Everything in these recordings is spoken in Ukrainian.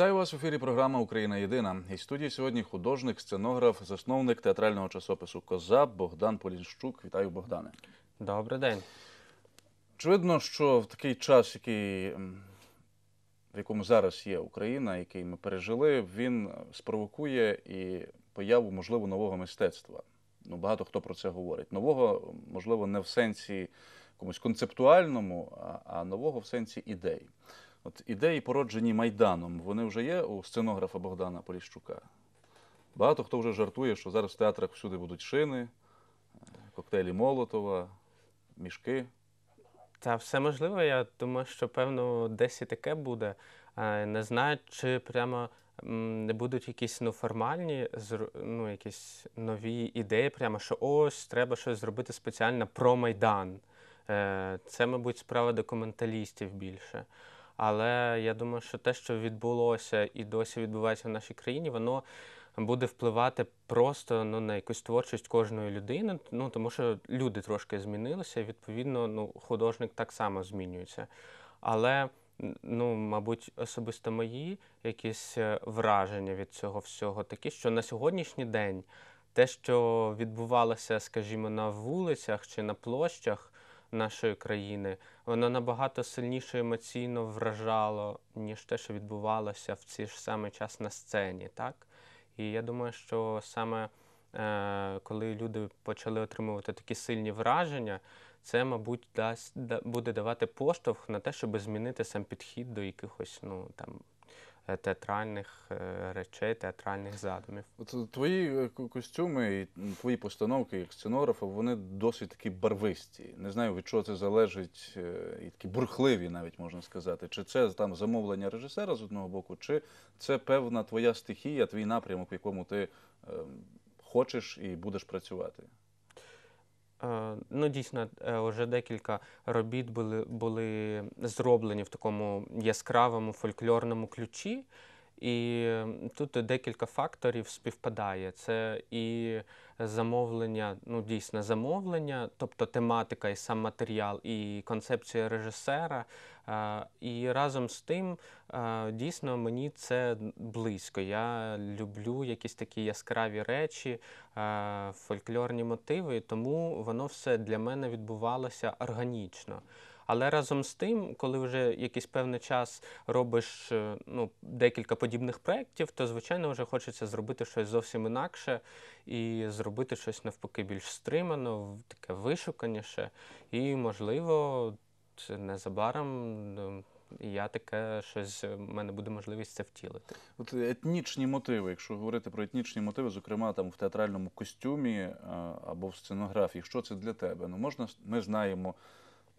Вітаю вас в ефірі. Програма Україна Єдина. І студії сьогодні художник, сценограф, засновник театрального часопису Коза Богдан Полінщук. Вітаю, Богдане. Добрий день. Очевидно, що в такий час, який, в якому зараз є Україна, який ми пережили, він спровокує і появу, можливо, нового мистецтва. Ну, багато хто про це говорить. Нового, можливо, не в сенсі якомусь концептуальному, а нового в сенсі ідей. От ідеї, породжені Майданом, вони вже є у сценографа Богдана Поліщука. Багато хто вже жартує, що зараз в театрах всюди будуть шини, е, коктейлі Молотова, мішки. Та все можливо, я думаю, що певно десь і таке буде. Е, Не знаю, чи прямо не будуть якісь ну, формальні, ну, якісь нові ідеї, прямо що ось треба щось зробити спеціально про Майдан. Е, Це, мабуть, справа документалістів більше. Але я думаю, що те, що відбулося і досі відбувається в нашій країні, воно буде впливати просто ну, на якусь творчість кожної людини, ну тому що люди трошки змінилися, і відповідно, ну, художник так само змінюється. Але, ну, мабуть, особисто мої якісь е, враження від цього всього такі, що на сьогоднішній день те, що відбувалося, скажімо, на вулицях чи на площах нашої країни, воно набагато сильніше емоційно вражало, ніж те, що відбувалося в цей ж самий час на сцені, так? І я думаю, що саме е, коли люди почали отримувати такі сильні враження, це, мабуть, дасть, да, буде давати поштовх на те, щоб змінити сам підхід до якихось ну, там, театральних е, речей, театральних задумів. От твої е, костюми і твої постановки як сценографа, вони досить такі барвисті. Не знаю, від чого це залежить, е, і такі бурхливі, навіть можна сказати. Чи це там замовлення режисера з одного боку, чи це певна твоя стихія, твій напрямок, в якому ти е, хочеш і будеш працювати? Е, Ну, дійсно, е, вже декілька робіт були, були зроблені в такому яскравому фольклорному ключі. І тут декілька факторів співпадає. Це і замовлення, ну дійсно замовлення, тобто тематика і сам матеріал, і концепція режисера. І разом з тим, дійсно, мені це близько. Я люблю якісь такі яскраві речі, фольклорні мотиви, тому воно все для мене відбувалося органічно. Але разом з тим, коли вже якийсь певний час робиш е, ну, декілька подібних проєктів, то звичайно вже хочеться зробити щось зовсім інакше і зробити щось навпаки більш стримано, таке вишуканіше. І, можливо, незабаром ну, я таке щось, в мене буде можливість це втілити. От етнічні мотиви, якщо говорити про етнічні мотиви, зокрема там в театральному костюмі е, або в сценографії, що це для тебе? Ну можна ми знаємо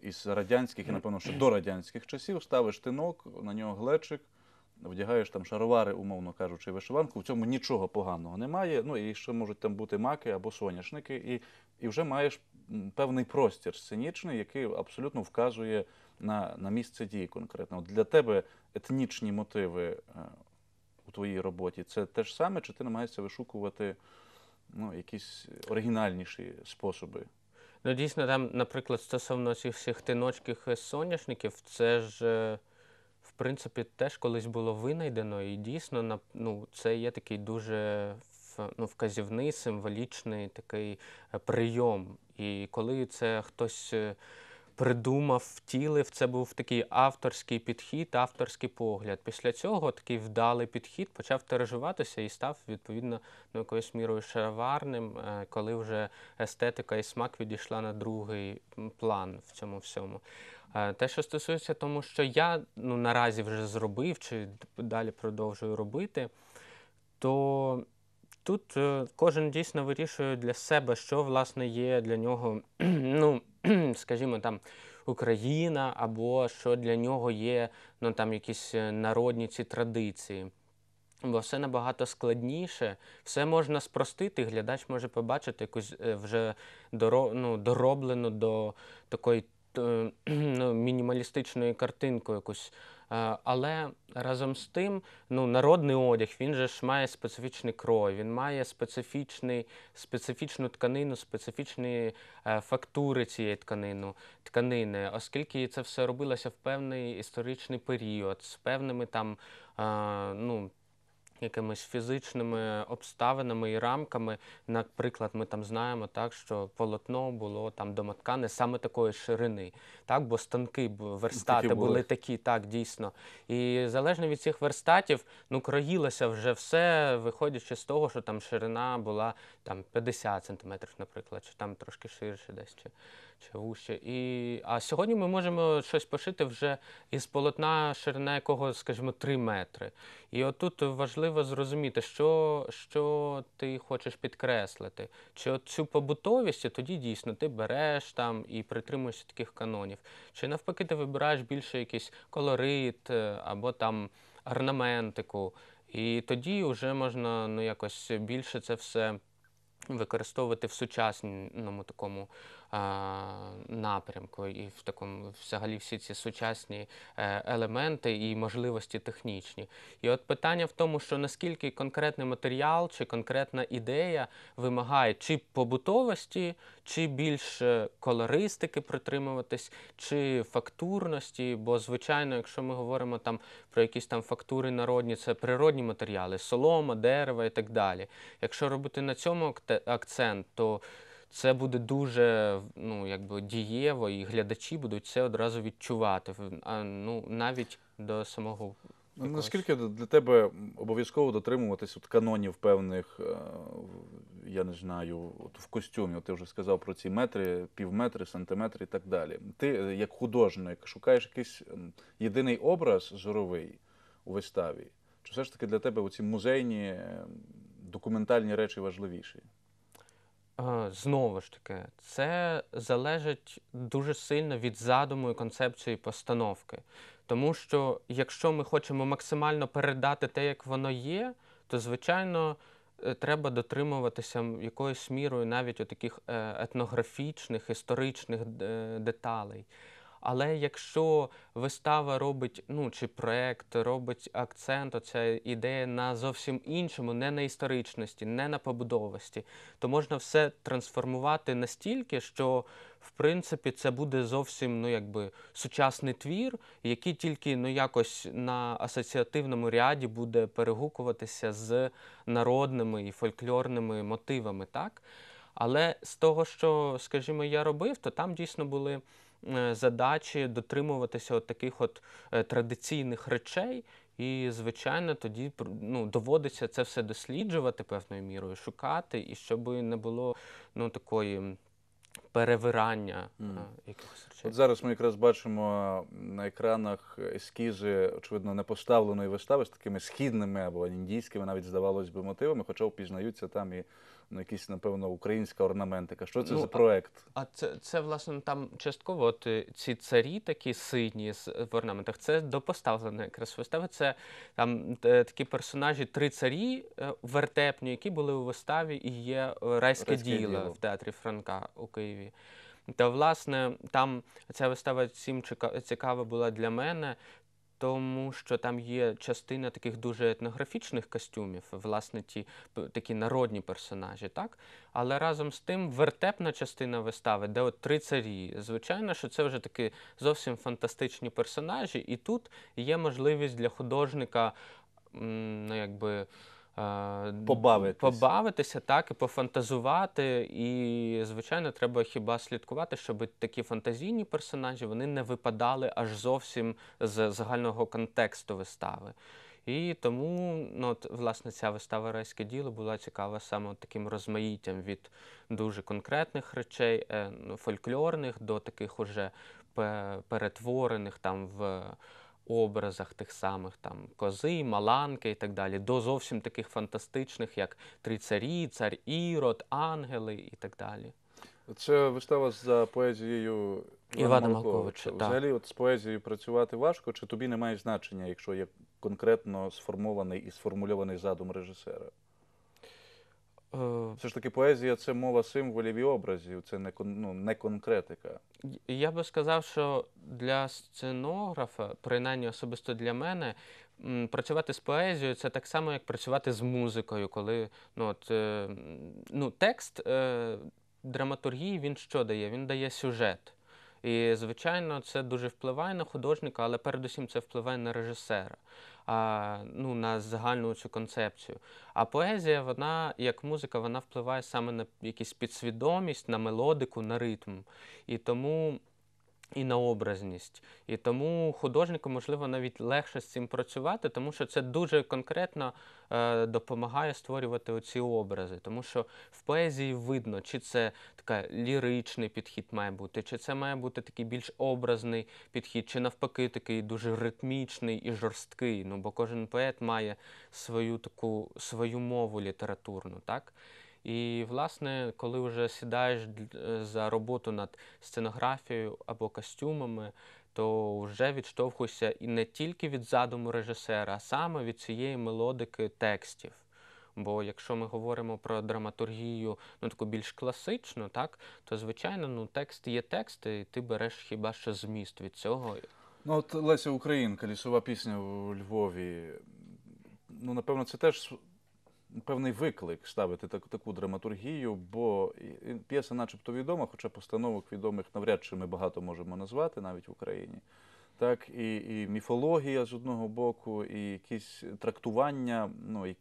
із радянських і напевно ще до радянських часів ставиш тинок, на нього глечик, вдягаєш там шаровари, умовно кажучи, вишиванку. В цьому нічого поганого немає. Ну і ще можуть там бути маки або соняшники, і, і вже маєш певний простір сценічний, який абсолютно вказує на, на місце дії конкретно. От для тебе етнічні мотиви е, у твоїй роботі це те ж саме, чи ти намагаєшся вишукувати ну, якісь оригінальніші способи? Ну, дійсно, там, наприклад, стосовно цих всіх тиночких е, соняшників, це ж, е, в принципі, теж колись було винайдено, і дійсно, ну, це є такий дуже ну, вказівний, символічний такий е, прийом. І коли це хтось придумав, втілив, це був такий авторський підхід, авторський погляд. Після цього такий вдалий підхід почав тиражуватися і став, відповідно, ну, якоюсь мірою шароварним, е, коли вже естетика і смак відійшла на другий план в цьому всьому. Е, Те, що стосується тому, що я ну, наразі вже зробив чи далі продовжую робити, то тут е, кожен дійсно вирішує для себе, що власне є для нього, ну, скажімо, там Україна, або що для нього є ну, там, якісь е, народні ці традиції. Бо все набагато складніше, все можна спростити, глядач може побачити якусь е, вже ну, дороблену до такої ну, мінімалістичної картинку, якусь Але разом з тим, ну, народний одяг, він же ж має специфічний крой, він має специфічний, специфічну тканину, специфічні е, фактури цієї тканину, тканини, оскільки це все робилося в певний історичний період, з певними там, е, ну, якимись фізичними обставинами і рамками. Наприклад, ми там знаємо так, що полотно було там домоткане саме такої ширини, так, бо станки, верстати були. були такі, так, дійсно. І залежно від цих верстатів, ну, кроїлося вже все, виходячи з того, що там ширина була там 50 сантиметрів, наприклад, чи там трошки ширше десь, чи, чи. І, а сьогодні ми можемо щось пошити вже із полотна, ширина якого, скажімо, 3 метри. І отут важливо зрозуміти, що, що ти хочеш підкреслити. Чи от цю побутовість, тоді дійсно ти береш там і притримуєшся таких канонів. Чи навпаки ти вибираєш більше якийсь колорит е, або там орнаментику. І тоді вже можна ну, якось більше це все використовувати в сучасному такому напрямку і в такому взагалі всі ці сучасні е, елементи і можливості технічні. І от питання в тому, що наскільки конкретний матеріал чи конкретна ідея вимагає чи побутовості, чи більше колористики притримуватись, чи фактурності, бо звичайно, якщо ми говоримо там про якісь там фактури народні, це природні матеріали, солома, дерево і так далі. Якщо робити на цьому акцент, то це буде дуже ну, якби дієво, і глядачі будуть це одразу відчувати. А, ну, навіть до самого. Ну, якогось- Наскільки для тебе обов'язково дотримуватись от канонів певних, е, я не знаю, от в костюмі, от ти вже сказав про ці метри, півметри, сантиметри і так далі. Ти, е, як художник, шукаєш якийсь єдиний образ зоровий у виставі? Чи все ж таки для тебе оці музейні, документальні речі важливіші? Знову ж таки, це залежить дуже сильно від задуму і концепції постановки. Тому що якщо ми хочемо максимально передати те, як воно є, то звичайно е, треба дотримуватися якоюсь мірою навіть таких етнографічних, історичних е, деталей. Але якщо вистава робить, ну чи проект робить акцент, оця ідея на зовсім іншому, не на історичності, не на побудовості, то можна все трансформувати настільки, що в принципі це буде зовсім ну якби сучасний твір, який тільки ну якось на асоціативному ряді буде перегукуватися з народними і фольклорними мотивами, так? Але з того, що, скажімо, я робив, то там дійсно були задачі дотримуватися от таких от е, традиційних речей. І, звичайно, тоді ну, доводиться це все досліджувати певною мірою, шукати, і щоб не було ну, такої перевирання Мгм. якихось речей. От зараз ми якраз бачимо на екранах ескізи, очевидно, не поставленої вистави з такими східними або індійськими, навіть здавалось би, мотивами, хоча впізнаються там і ну, якісь, напевно, українська орнаментика. Що це Ну, за проект? А це, це власне там частково от, е, ці царі такі сині в орнаментах. Це до поставленої якраз вистави. Це там е, такі персонажі, три царі вертепні, які були у виставі, і є райське, «Райське діло, діло». в театрі Франка у Києві. Та власне там ця вистава чека- цікава була для мене. Тому що там є частина таких дуже етнографічних костюмів, власне, ті такі народні персонажі, так? Але разом з тим вертепна частина вистави, де от три царі. Звичайно, що це вже такі зовсім фантастичні персонажі, і тут є можливість для художника, ну якби. Побавитись. побавитися, так, і пофантазувати. І, звичайно, треба хіба слідкувати, щоб такі фантазійні персонажі вони не випадали аж зовсім з загального контексту вистави. І тому, ну, от, власне, ця вистава Райське діло була цікава саме таким розмаїттям від дуже конкретних речей, е, ну, фольклорних до таких уже перетворених там в образах тих самих там кози, маланки і так далі, до зовсім таких фантастичних, як Три царі, цар Ірод, ангели і так далі. Це вистава за поезією Івана Малковича, так. Взагалі, от з поезією працювати важко, чи тобі немає значення, якщо є конкретно сформований і сформульований задум режисера? Е, Все ж таки, поезія це мова символів і образів, це не, ну, не конкретика. Я би сказав, що для сценографа, принаймні особисто для мене, працювати з поезією це так само, як працювати з музикою, коли ну, от, е, ну, текст е, драматургії він що дає? Він дає сюжет. І, звичайно, це дуже впливає на художника, але передусім це впливає на режисера, а, ну, на загальну цю концепцію. А поезія, вона, як музика, вона впливає саме на якісь підсвідомість, на мелодику, на ритм. І тому і на образність. І тому художнику, можливо, навіть легше з цим працювати, тому що це дуже конкретно е, допомагає створювати оці образи. Тому що в поезії видно, чи це така ліричний підхід має бути, чи це має бути такий більш образний підхід, чи навпаки такий дуже ритмічний і жорсткий. Ну, бо кожен поет має свою таку свою мову літературну, так? І, власне, коли вже сідаєш е, за роботу над сценографією або костюмами, то вже відштовхуєшся і не тільки від задуму режисера, а саме від цієї мелодики текстів. Бо якщо ми говоримо про драматургію, ну таку більш класичну, так, то звичайно, ну текст є текст, і ти береш хіба що зміст від цього. Ну, от Леся Українка, лісова пісня у Львові. Ну, напевно, це теж певний виклик ставити так, таку драматургію, бо п'єса начебто відома, хоча постановок відомих навряд чи ми багато можемо назвати навіть в Україні. Так, і, і міфологія з одного боку, і якісь трактування, ну,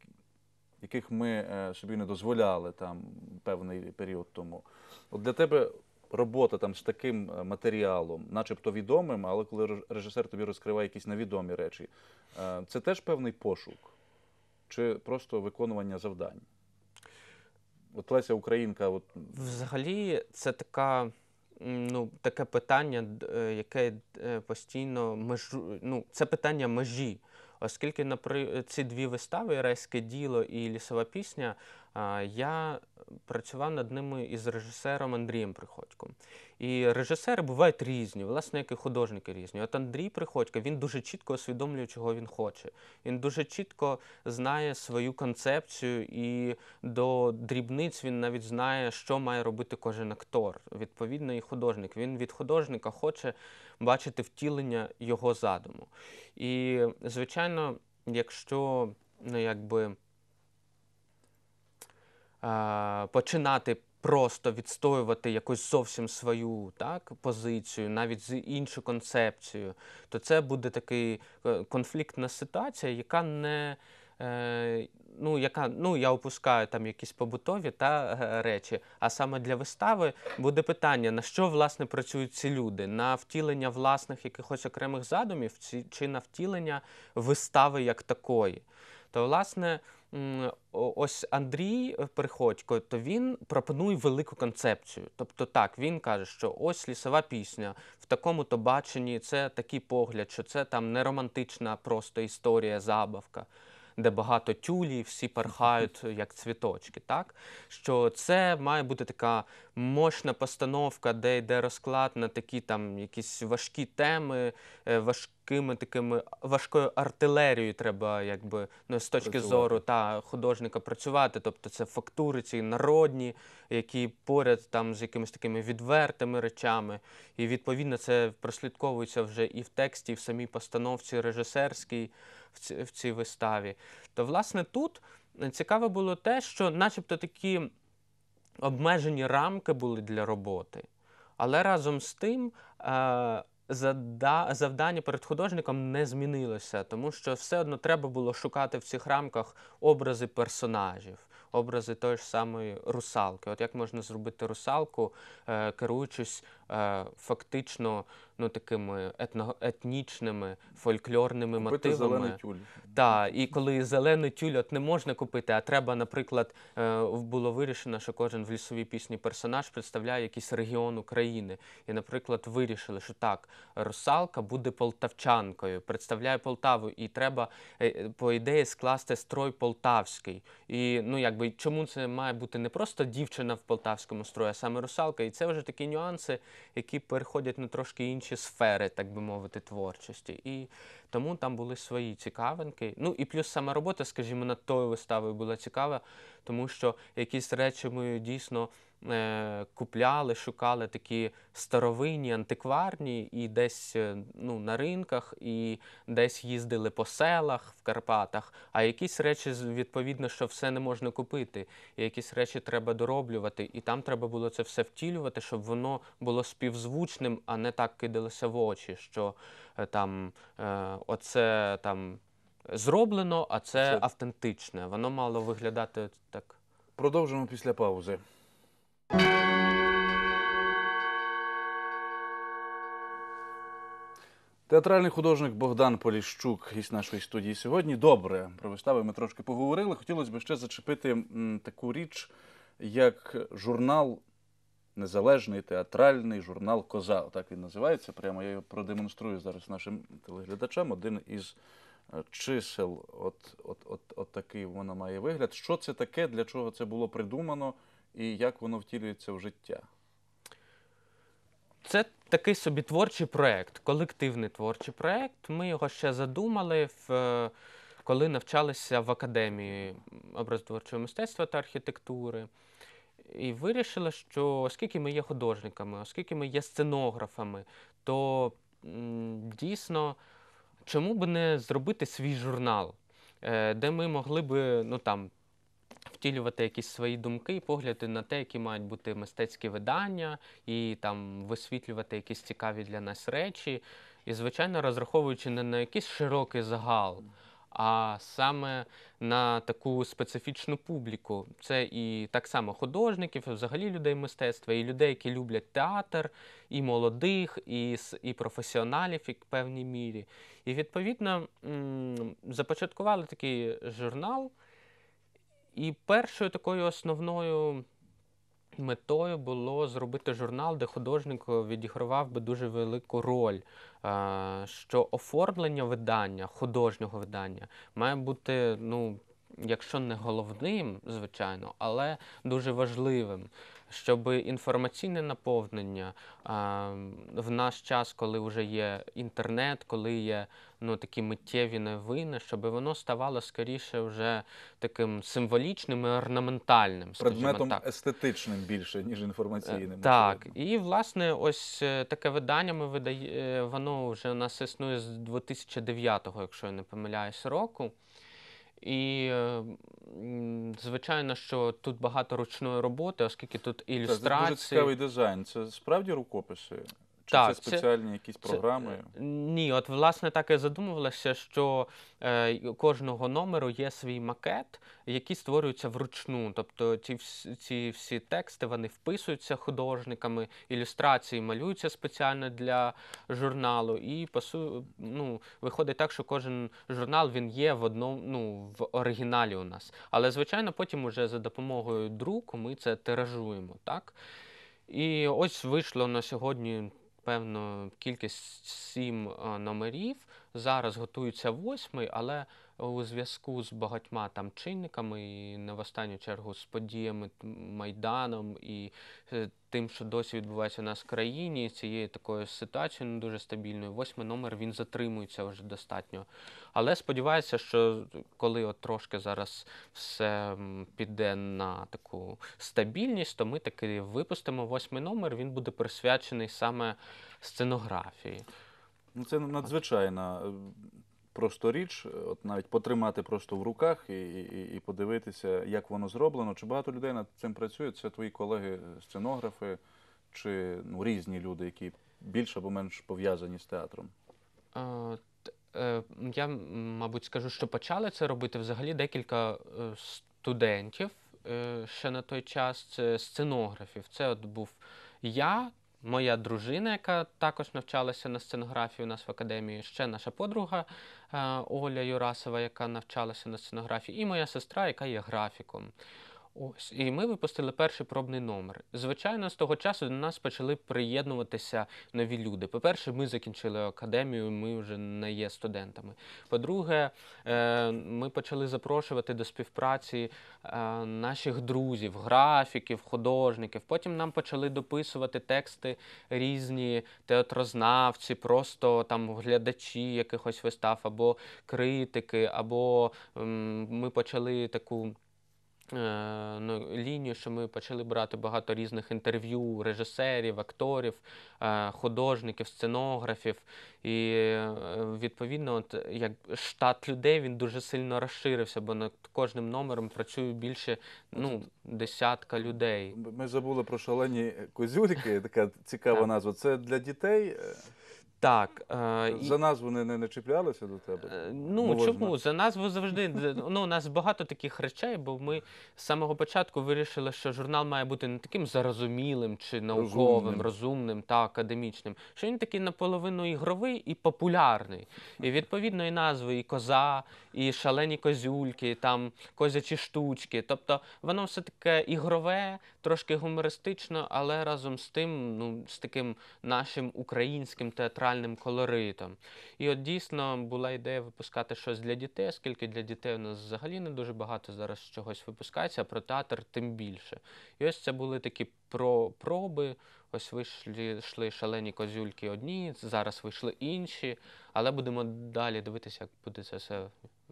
яких ми е, собі не дозволяли там певний період тому. От для тебе робота там з таким е, матеріалом, начебто відомим, але коли режисер тобі розкриває якісь невідомі речі, е, це теж певний пошук чи просто виконування завдань? От Леся Українка, от Взагалі, це така, ну, таке питання, е, яке е, постійно межу, ну, це питання межі. Оскільки напри... ці дві вистави Райське діло і лісова пісня, я працював над ними із режисером Андрієм Приходьком. І режисери бувають різні, власне, як і художники різні. От Андрій Приходько, він дуже чітко усвідомлює, чого він хоче. Він дуже чітко знає свою концепцію і до дрібниць він навіть знає, що має робити кожен актор. Відповідно, і художник. Він від художника хоче бачити втілення його задуму. І, звичайно, якщо ну, якби, починати просто відстоювати якусь зовсім свою так, позицію, навіть з іншу концепцію, то це буде така конфліктна ситуація, яка не. Е, ну, яка, ну, я опускаю там якісь побутові та е, речі, а саме для вистави буде питання, на що власне працюють ці люди? На втілення власних якихось окремих задумів чи на втілення вистави як такої? То, власне, ось Андрій е, Приходько, то він пропонує велику концепцію. Тобто, так, він каже, що ось лісова пісня в такому-то баченні, це такий погляд, що це там не романтична просто історія, забавка. Де багато тюлі, всі порхають як цвіточки, так? Що це має бути така мощна постановка, де йде розклад на такі там якісь важкі теми, е, важкими такими важкою артилерією треба, якби ну, з точки Працювати. зору та художника працювати. Тобто це фактури ці народні, які поряд там з якимись такими відвертими речами. І відповідно це прослідковується вже і в тексті, і в самій постановці режисерській в, ці, в цій виставі. То, власне, тут е, цікаво було те, що, начебто, такі обмежені рамки були для роботи. Але разом з тим е, завдання перед художником не змінилося, тому що все одно треба було шукати в цих рамках образи персонажів, образи тої ж самої русалки. От як можна зробити русалку, е, керуючись е, фактично ну, такими етно- етнічними, фольклорними купити мотивами. зелений тюль. Так, і коли зелений тюль от не можна купити, а треба, наприклад, е, було вирішено, що кожен в лісовій пісні персонаж представляє якийсь регіон України. І, наприклад, вирішили, що так, русалка буде полтавчанкою, представляє Полтаву, і треба, е, по ідеї, скласти строй полтавський. І ну, якби чому це має бути не просто дівчина в полтавському строї, а саме русалка. І це вже такі нюанси, які переходять на трошки інші сфери, так би мовити, творчості. І Тому там були свої цікавинки. Ну і плюс сама робота, скажімо, над тою виставою була цікава, тому що якісь речі ми дійсно купляли, шукали такі старовинні, антикварні, і десь е, ну, на ринках, і десь їздили по селах в Карпатах. А якісь речі, відповідно, що все не можна купити, і якісь речі треба дороблювати, і там треба було це все втілювати, щоб воно було співзвучним, а не так кидалося в очі, що е, там е, оце там зроблено, а це, Це- автентичне. Воно мало виглядати так. Продовжимо після паузи. Театральний художник Богдан Поліщук із нашої студії сьогодні. Добре, про вистави ми трошки поговорили. Хотілося б ще зачепити таку річ, як журнал Незалежний театральний журнал Коза. Так він називається. Прямо я його продемонструю зараз нашим телеглядачам. Один із е, чисел, от, от, от, от такий воно має вигляд. Що це таке, для чого це було придумано і як воно втілюється в життя? Це такий собі творчий проєкт, колективний творчий проєкт. Ми його ще задумали, в, е, коли навчалися в академії образотворчого мистецтва та архітектури. І вирішили, що оскільки ми є художниками, оскільки ми є сценографами, то дійсно чому б не зробити свій журнал, е, де ми могли би ну, там, втілювати якісь свої думки і погляди на те, які мають бути мистецькі видання, і там висвітлювати якісь цікаві для нас речі. І, звичайно, розраховуючи не на якийсь широкий загал, а саме на таку специфічну публіку. Це і так само художників, і взагалі людей мистецтва, і людей, які люблять театр, і молодих, і, і професіоналів і в певній мірі. І відповідно започаткували такий журнал. І першою такою основною метою було зробити журнал, де художник відігравав би дуже велику роль. е, Що оформлення видання, художнього видання, має бути, ну, якщо не головним, звичайно, але дуже важливим. Щоб інформаційне наповнення а, в наш час, коли вже є інтернет, коли є ну, такі миттєві новини, щоб воно ставало скоріше вже таким символічним і орнаментальним. Предметом так. естетичним більше, ніж Е, інформаційним. Так, очевидно. і власне, ось е, таке видання ми видає, е, воно вже у нас існує з 2009-го, якщо я не помиляюсь, року. І звичайно, що тут багато ручної роботи, оскільки тут Це дуже цікавий дизайн. Це справді рукописи? Чи Так, це це- спеціальні якісь програми? е, Ні, от власне так і задумувалося, що е, кожного номеру є свій макет, який створюється вручну. Тобто ці, ці всі тексти вони вписуються художниками, ілюстрації малюються спеціально для журналу. І по су- ну, виходить так, що кожен журнал він є в одному ну, в оригіналі у нас. Але звичайно, потім уже за допомогою друку ми це тиражуємо. Так? І ось вийшло на сьогодні певно кількість сім е, номерів. Зараз готується восьмий, але у зв'язку з багатьма там чинниками, і не в останню чергу з подіями Майданом і е, тим, що досі відбувається у нас в країні, цією такою ситуацією не дуже стабільною. Восьмий номер він затримується вже достатньо. Але сподіваюся, що коли от трошки зараз все піде на таку стабільність, то ми таки випустимо восьмий номер. Він буде присвячений саме сценографії. Ну, це надзвичайна е, просто річ, е, от навіть потримати просто в руках і, і, і подивитися, як воно зроблено. Чи багато людей над цим працює? Це твої колеги, сценографи, чи ну, різні люди, які більш або менш пов'язані з театром? Е, т- е, Я, мабуть, скажу, що почали це робити взагалі декілька е, студентів е, ще на той час, це сценографів. Це от був я, моя дружина, яка також навчалася на сценографії у нас в академії, ще наша подруга е, Оля Юрасова, яка навчалася на сценографії, і моя сестра, яка є графіком. Ось, і ми випустили перший пробний номер. Звичайно, з того часу до нас почали приєднуватися нові люди. По-перше, ми закінчили академію, ми вже не є студентами. По-друге, е, ми почали запрошувати до співпраці е, наших друзів, графіків, художників. Потім нам почали дописувати тексти різні театрознавці, просто там глядачі якихось вистав, або критики, або ми почали таку лінію, що ми почали брати багато різних інтерв'ю режисерів, акторів, е, художників, сценографів. І е, відповідно, от, як штат людей він дуже сильно розширився, бо над кожним номером працює більше ну, десятка людей. Ми забули про шалені козюльки, така цікава назва. Це для дітей. Так, е, За назву не, не, не чіплялися до тебе? Е, Ну Можна. чому? За назву завжди ну, у нас багато таких речей, бо ми з самого початку вирішили, що журнал має бути не таким зарозумілим чи науковим, Розумним. розумним, та академічним. Що він такий наполовину ігровий і популярний. І відповідно і назви, і коза, і шалені козюльки, там козячі штучки. Тобто воно все таке ігрове, трошки гумористично, але разом з тим, ну, з таким нашим українським театральним колоритом. І от дійсно була ідея випускати щось для дітей, оскільки для дітей у нас взагалі не дуже багато зараз чогось випускається, а про театр тим більше. І ось це були такі про проби. Ось вийшли йшли шалені козюльки одні, зараз вийшли інші, але будемо далі дивитися, як буде це все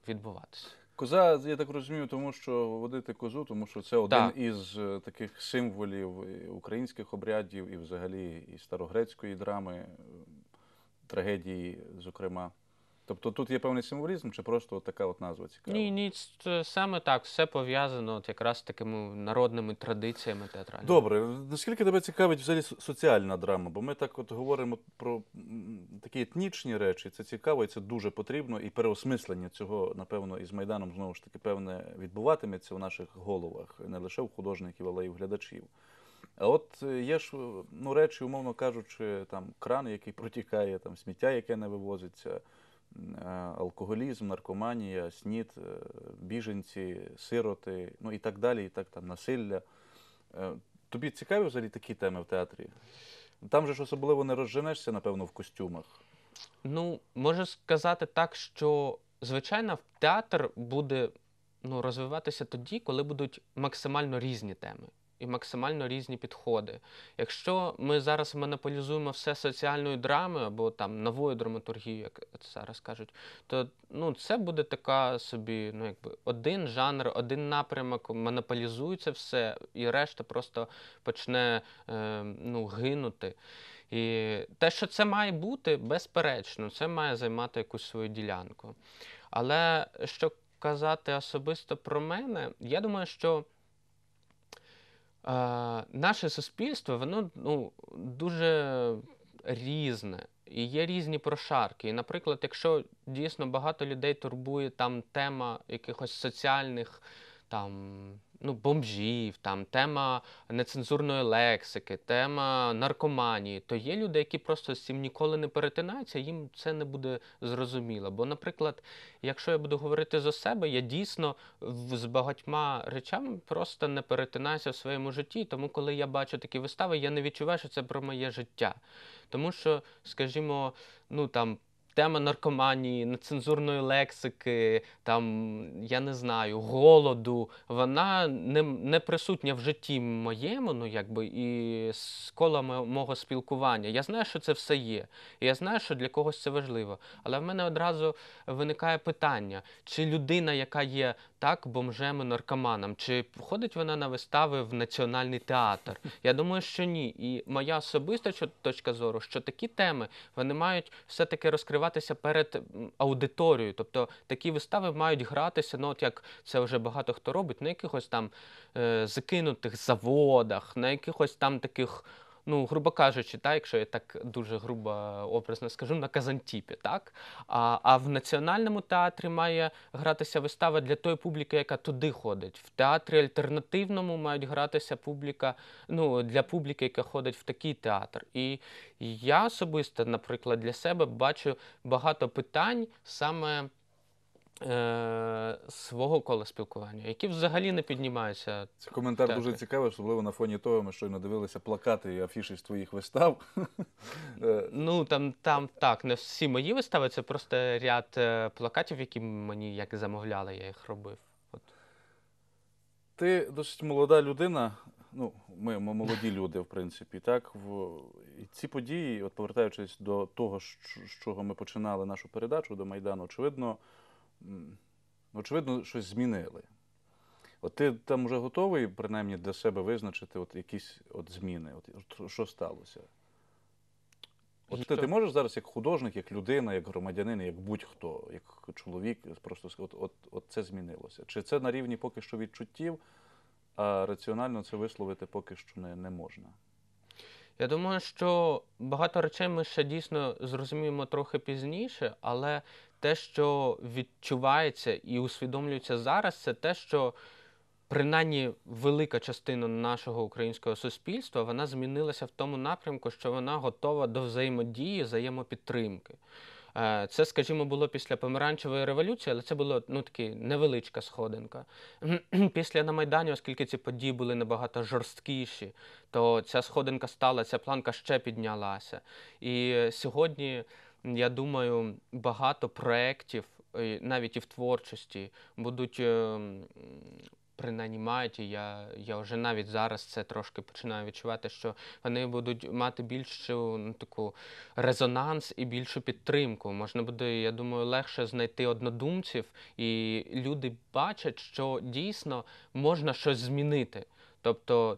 відбуватися. Коза, я так розумію, тому що водити козу, тому що це один Так. із е, таких символів українських обрядів і взагалі і старогрецької драми, е, трагедії, зокрема. Тобто тут є певний символізм, чи просто от така от назва цікава? Ні, ні, це саме так, все пов'язано от якраз з такими народними традиціями театральними. Добре, наскільки тебе цікавить взагалі соціальна драма? Бо ми так от говоримо про такі етнічні речі, це цікаво і це дуже потрібно, і переосмислення цього, напевно, із Майданом знову ж таки певне відбуватиметься в наших головах, не лише у художників, але й у глядачів. А от е, є ж е, ну, речі, умовно кажучи, там кран, який протікає, там сміття, яке не вивозиться, е, алкоголізм, наркоманія, снід, біженці, сироти, ну і так далі, і так там насилля. Тобі цікаві взагалі такі теми в театрі? Там же ж особливо не розженешся, напевно, в костюмах. Ну, можу сказати так, що звичайно театр буде ну, розвиватися тоді, коли будуть максимально різні теми і максимально різні підходи. Якщо ми зараз монополізуємо все соціальною драмою або там новою драматургією, як це зараз кажуть, то ну, це буде така собі, ну якби один жанр, один напрямок монополізується все, і решта просто почне е, ну, гинути. І те, що це має бути, безперечно, це має займати якусь свою ділянку. Але що казати особисто про мене, я думаю, що наше суспільство, воно ну, дуже різне. І є різні прошарки. І, наприклад, якщо дійсно багато людей турбує там тема якихось соціальних там, ну, бомжів, там, тема нецензурної лексики, тема наркоманії, то є люди, які просто з цим ніколи не перетинаються, їм це не буде зрозуміло. Бо, наприклад, якщо я буду говорити за себе, я дійсно з багатьма речами просто не перетинаюся в своєму житті. Тому, коли я бачу такі вистави, я не відчуваю, що це про моє життя. Тому що, скажімо, ну там. Тема наркоманії, нецензурної лексики, там, я не знаю, голоду, вона не, не присутня в житті моєму, ну якби і з кола мо- мого спілкування. Я знаю, що це все є. І я знаю, що для когось це важливо. Але в мене одразу виникає питання: чи людина, яка є так, бомжем і наркоманом, чи ходить вона на вистави в національний театр? Я думаю, що ні. І моя особиста точка зору, що такі теми вони мають все-таки розкриватися перед аудиторією. Тобто такі вистави мають гратися, ну от як це вже багато хто робить, на якихось там е, закинутих заводах, на якихось там таких. Ну, грубо кажучи, так, якщо я так дуже грубо образно скажу, на Казантіпі, так? А, а в національному театрі має гратися вистава для тої публіки, яка туди ходить. В театрі альтернативному мають гратися публіка, ну, для публіки, яка ходить в такий театр. І я особисто, наприклад, для себе бачу багато питань саме е, свого кола спілкування, які взагалі не піднімаються. Це коментар Так, дуже цікавий, особливо на фоні того, ми щойно дивилися плакати і афіші з твоїх вистав. Е, Ну там, там так, не всі мої вистави, це просто ряд е, плакатів, які мені як замовляли, я їх робив. От. Ти досить молода людина. Ну, ми, ми молоді люди, в принципі, так. В... І ці події, от повертаючись до того, з чого ми починали нашу передачу до Майдану, очевидно, очевидно, щось змінили. От ти там вже готовий, принаймні, для себе визначити от якісь от зміни, от, що сталося? От ти, ти можеш зараз як художник, як людина, як громадянин, як будь-хто, як чоловік, просто сказати, от, от, от це змінилося. Чи це на рівні поки що відчуттів, а раціонально це висловити поки що не, не можна? Я думаю, що багато речей ми ще дійсно зрозуміємо трохи пізніше, але те, що відчувається і усвідомлюється зараз, це те, що принаймні велика частина нашого українського суспільства вона змінилася в тому напрямку, що вона готова до взаємодії, взаємопідтримки. Е, Це, скажімо, було після помаранчевої революції, але це було ну таки невеличка сходинка. Після на Майдані, оскільки ці події були набагато жорсткіші, то ця сходинка стала, ця планка ще піднялася. І сьогодні, я думаю, багато проєктів, навіть і в творчості, будуть. е, Принаймні мають, і я, я вже навіть зараз це трошки починаю відчувати, що вони будуть мати більшу ну, таку резонанс і більшу підтримку. Можна буде, я думаю, легше знайти однодумців, і люди бачать, що дійсно можна щось змінити. Тобто,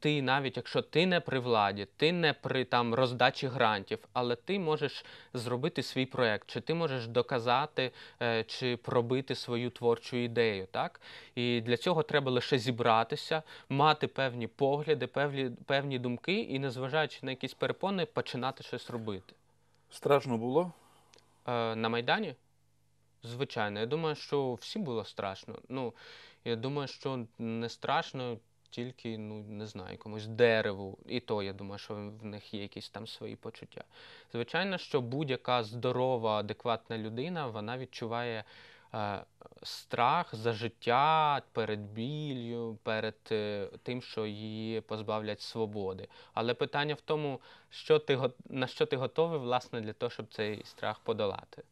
ти навіть якщо ти не при владі, ти не при там роздачі грантів, але ти можеш зробити свій проект, чи ти можеш доказати е, чи пробити свою творчу ідею, так? І для цього треба лише зібратися, мати певні погляди, певні, певні думки, і незважаючи на якісь перепони, починати щось робити. Страшно було? Е, на Майдані? Звичайно, я думаю, що всім було страшно. Ну, я думаю, що не страшно тільки, ну, не знаю, якомусь дереву. І то, я думаю, що в них є якісь там свої почуття. Звичайно, що будь-яка здорова, адекватна людина, вона відчуває е, страх за життя перед біллю, перед е, тим, що її позбавлять свободи. Але питання в тому, що ти, на що ти готовий, власне, для того, щоб цей страх подолати.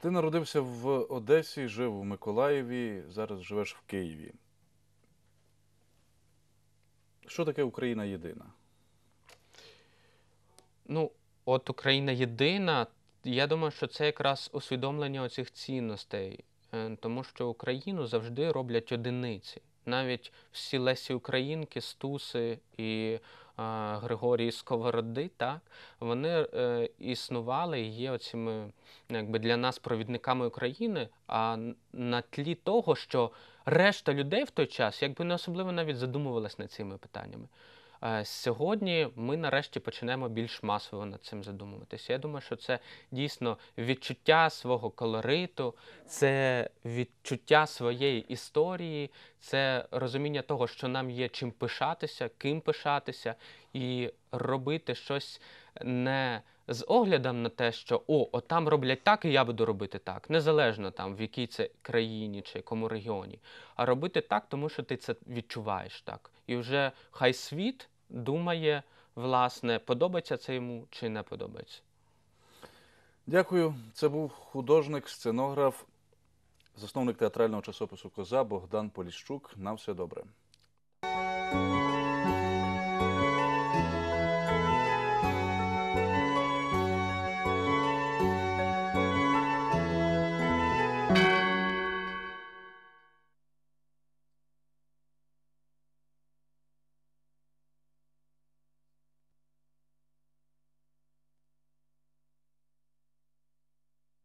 Ти народився в Одесі, жив у Миколаєві, зараз живеш в Києві. Що таке Україна єдина? Ну, от Україна єдина. Я думаю, що це якраз усвідомлення оцих цінностей, Е, тому що Україну завжди роблять одиниці. Навіть всі Лесі Українки, Стуси і а, Григорії Сковороди, так, вони е, існували і є оціми якби для нас провідниками України, а на тлі того, що решта людей в той час якби не особливо навіть задумувалась над цими питаннями. Е, Сьогодні ми нарешті почнемо більш масово над цим задумуватися. Я думаю, що це дійсно відчуття свого колориту, це відчуття своєї історії, це розуміння того, що нам є чим пишатися, ким пишатися, і робити щось не з оглядом на те, що о, от там роблять так, і я буду робити так, незалежно там в якій це країні чи якому регіоні, а робити так, тому що ти це відчуваєш так. І вже хай світ думає, власне, подобається це йому чи не подобається. Дякую. Це був художник, сценограф, засновник театрального часопису Коза Богдан Поліщук. На все добре.